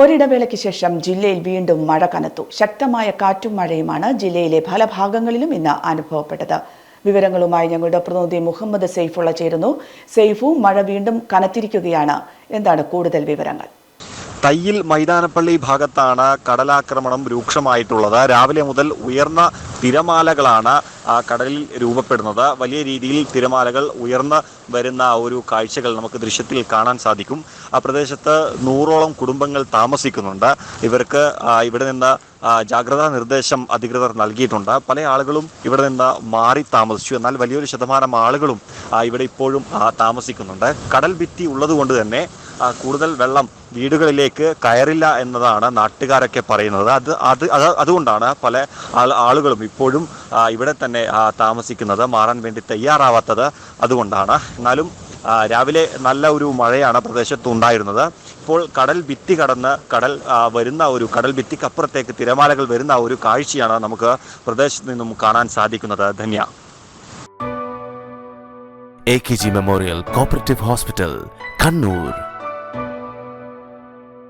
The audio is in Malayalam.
ഒരിടവേളയ്ക്ക് ശേഷം ജില്ലയിൽ വീണ്ടും മഴ കനത്തു. ശക്തമായ കാറ്റും മഴയുമാണ് ജില്ലയിലെ പല ഭാഗങ്ങളിലും ഇന്ന് അനുഭവപ്പെട്ടത്. വിവരങ്ങളുമായി ഞങ്ങളുടെ പ്രതിനിധി മുഹമ്മദ് സെയ്ഫുള്ള ചേരുന്നു. സെയ്ഫു മഴ വീണ്ടും കനത്തിരിക്കുകയാണ്. എന്താണ് കൂടുതൽ വിവരങ്ങൾ? തയ്യിൽ മൈതാനപ്പള്ളി ഭാഗത്താണ് കടലാക്രമണം രൂക്ഷമായിട്ടുള്ളത്. രാവിലെ മുതൽ ഉയർന്ന തിരമാലകളാണ് കടലിൽ രൂപപ്പെടുന്നത്. വലിയ രീതിയിൽ തിരമാലകൾ ഉയർന്ന് വരുന്ന ഒരു കാഴ്ചകൾ നമുക്ക് ദൃശ്യത്തിൽ കാണാൻ സാധിക്കും. ആ പ്രദേശത്ത് നൂറോളം കുടുംബങ്ങൾ താമസിക്കുന്നുണ്ട്. ഇവർക്ക് ഇവിടെ നിന്ന് ജാഗ്രതാ നിർദ്ദേശം അധികൃതർ നൽകിയിട്ടുണ്ട്. പല ആളുകളും ഇവിടെ നിന്ന് മാറി താമസിച്ചു. എന്നാൽ വലിയൊരു ശതമാനം ആളുകളും ഇവിടെ ഇപ്പോഴും താമസിക്കുന്നുണ്ട്. കടൽ ഭിത്തി ഉള്ളതുകൊണ്ട് തന്നെ കൂടുതൽ വെള്ളം വീടുകളിലേക്ക് കയറില്ല എന്നതാണ് നാട്ടുകാരൊക്കെ പറയുന്നത്. അത് അത് അത് അതുകൊണ്ടാണ് പല ആളുകളും ഇപ്പോഴും ഇവിടെ തന്നെ താമസിക്കുന്നത് മാറാൻ വേണ്ടി തയ്യാറാവാത്തത് അതുകൊണ്ടാണ്. എന്നാലും രാവിലെ നല്ല ഒരു മഴയാണ് പ്രദേശത്ത് ഉണ്ടായിരുന്നത് ഇപ്പോൾ കടൽ ഭിത്തി കടന്ന് കടൽ വരുന്ന ഒരു കടൽ ഭിത്തിക്കപ്പുറത്തേക്ക് തിരമാലകൾ വരുന്ന ഒരു കാഴ്ചയാണ് നമുക്ക് പ്രദേശത്ത് നിന്നും കാണാൻ സാധിക്കുന്നത്. Dhanya. A K G memorial cooperative hospital Kannur